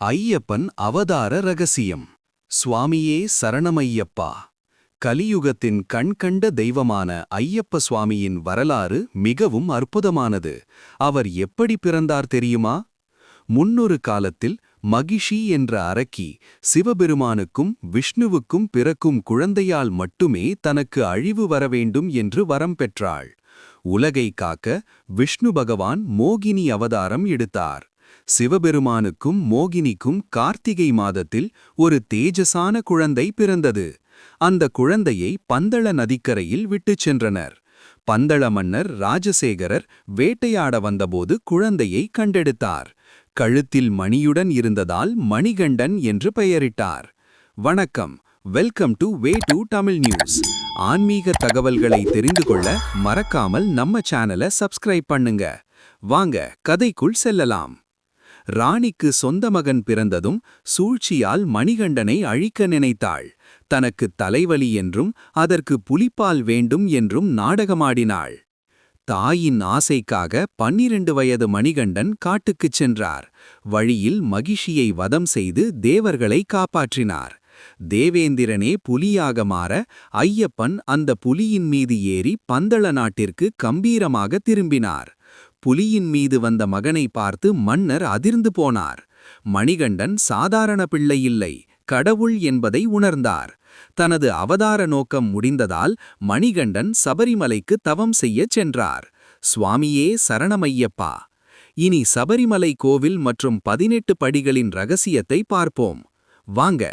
ஐயப்பன் அவதார ரகசியம். சுவாமியே சரணமையப்பா. கலியுகத்தின் கண்கண்ட தெய்வமான ஐயப்ப சுவாமியின் வரலாறு மிகவும் அற்புதமானது. அவர் எப்படி பிறந்தார் தெரியுமா? முன்னொரு காலத்தில் மகிஷி என்ற அரக்கி சிவபெருமானுக்கும் விஷ்ணுவுக்கும் பிறக்கும் குழந்தையால் மட்டுமே தனக்கு அழிவு வரவேண்டும் என்று வரம் பெற்றாள். உலகை காக்க விஷ்ணு பகவான் மோகினி அவதாரம் எடுத்தார். சிவபெருமானுக்கும் மோகினிக்கும் கார்த்திகை மாதத்தில் ஒரு தேஜசான குழந்தை பிறந்தது. அந்த குழந்தையை பந்தள நதிக்கரையில் விட்டுச் சென்றனர். பந்தள மன்னர் ராஜசேகரர் வேட்டையாட வந்தபோது குழந்தையை கண்டெடுத்தார். கழுத்தில் மணியுடன் இருந்ததால் மணிகண்டன் என்று பெயரிட்டார். வணக்கம் welcome to way to Tamil news. ஆன்மீக தகவல்களை தெரிந்து கொள்ள மறக்காமல் நம்ம சேனலை சப்ஸ்கிரைப் பண்ணுங்க. வாங்க கதைக்குள் செல்லலாம். ராணிக்கு சொந்த மகன் பிறந்ததும் சூழ்ச்சியால் மணிகண்டனை அழிக்க நினைத்தாள். தனக்கு தலைவலி என்றும் அதற்கு புலிப்பால் வேண்டும் என்றும் நாடகமாடினாள். தாயின் ஆசைக்காக பன்னிரண்டு வயது மணிகண்டன் காட்டுக்குச் சென்றார். வழியில் மகிஷியை வதம் செய்து தேவர்களை காப்பாற்றினார். தேவேந்திரனே புலியாக மாற ஐயப்பன் அந்த புலியின் மீது ஏறி பந்தள நாட்டிற்கு கம்பீரமாக திரும்பினார். புலியின் மீது வந்த மகனை பார்த்து மன்னர் அதிர்ந்து போனார். மணிகண்டன் சாதாரண பிள்ளை இல்லை கடவுள் என்பதை உணர்ந்தார். தனது அவதார நோக்கம் முடிந்ததால் மணிகண்டன் சபரிமலைக்கு தவம் செய்யச் சென்றார். சுவாமியே சரணமையப்பா. இனி சபரிமலை கோவில் மற்றும் பதினெட்டு படிகளின் ரகசியத்தை பார்ப்போம். வாங்க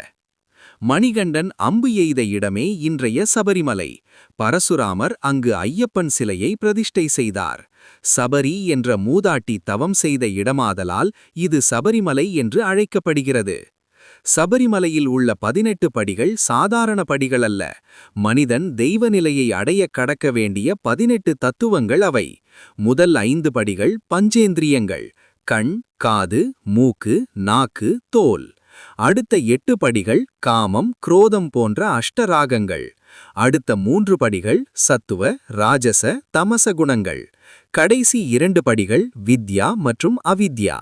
மணிகண்டன் அம்பு எய்த இடமே இன்றைய சபரிமலை. பரசுராமர் அங்கு ஐயப்பன் சிலையை பிரதிஷ்டை செய்தார். சபரி என்ற மூதாட்டி தவம் செய்த இடமாதலால் இது சபரிமலை என்று அழைக்கப்படுகிறது. சபரிமலையில் உள்ள பதினெட்டு படிகள் சாதாரண படிகள் அல்ல மனிதன் தெய்வ நிலையை அடைய கடக்க வேண்டிய பதினெட்டு தத்துவங்கள் அவை. முதல் ஐந்து படிகள் பஞ்சேந்திரியங்கள். கண் காது மூக்கு நாக்கு தோல். அடுத்த எட்டு படிகள் காமம் குரோதம் போன்ற அஷ்டராகங்கள். அடுத்த மூன்று படிகள் சத்துவ ராஜச தமச குணங்கள். கடைசி இரண்டு படிகள் வித்யா மற்றும் அவித்யா.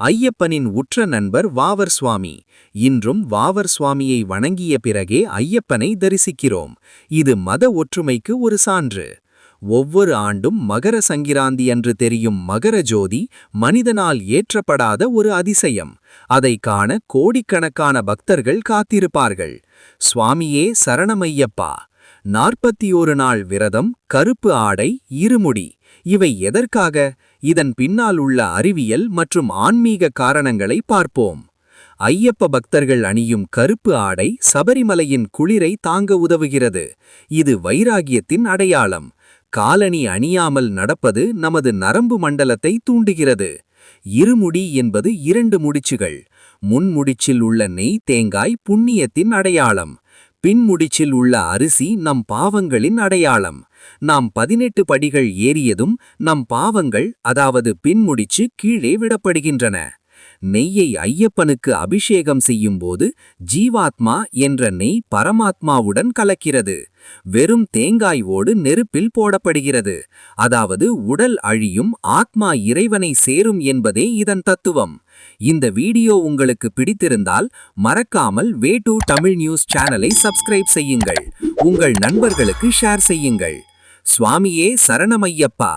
ஐயப்பனின் உற்ற நண்பர் வாவர் சுவாமி இன்றும் வாவர் சுவாமியை வணங்கிய பிறகே ஐயப்பனை தரிசிக்கிறோம். இது மத ஒற்றுமைக்கு ஒரு சான்று. ஒவ்வொரு ஆண்டும் மகர சங்கிராந்தி அன்று தெரியும் மகர ஜோதி மனிதனால் ஏற்றப்படாத ஒரு அதிசயம். அதை காண கோடிக்கணக்கான பக்தர்கள் காத்திருப்பார்கள். சுவாமியே சரணமையப்பா. நாற்பத்தி ஒரு நாள் விரதம் கருப்பு ஆடை இருமுடி. இவை எதற்காக? இதன் பின்னால் உள்ள அறிவியல் மற்றும் ஆன்மீக காரணங்களை பார்ப்போம். ஐயப்ப பக்தர்கள் அணியும் கருப்பு ஆடை சபரிமலையின் குளிரை தாங்க உதவுகிறது. இது வைராகியத்தின் அடையாளம். காலணி அணியாமல் நடப்பது நமது நரம்பு மண்டலத்தை தூண்டுகிறது. இருமுடி என்பது இரண்டு முடிச்சுகள். முன்முடிச்சில் உள்ள நெய் தேங்காய் புண்ணியத்தின் அடையாளம். பின்முடிச்சில் உள்ள அரிசி நம் பாவங்களின் அடையாளம். நாம் பதினெட்டு படிகள் ஏறியதும் நம் பாவங்கள் அதாவது பின்முடிச்சு கீழே விடப்படுகின்றன. நெய்யை ஐயப்பனுக்கு அபிஷேகம் செய்யும்போது ஜீவாத்மா என்ற நெய் பரமாத்மாவுடன் கலக்கிறது. வெறும் தேங்காய் ஓடு நெருப்பில் போடப்படுகிறது. அதாவது உடல் அழியும் ஆத்மா இறைவனை சேரும் என்பதே இதன் தத்துவம். இந்த வீடியோ உங்களுக்கு பிடித்திருந்தால் மறக்காமல் வே டு தமிழ் நியூஸ் சேனலை சப்ஸ்கிரைப் செய்யுங்கள். உங்கள் நண்பர்களுக்கு ஷேர் செய்யுங்கள். சுவாமியே சரணமையப்பா.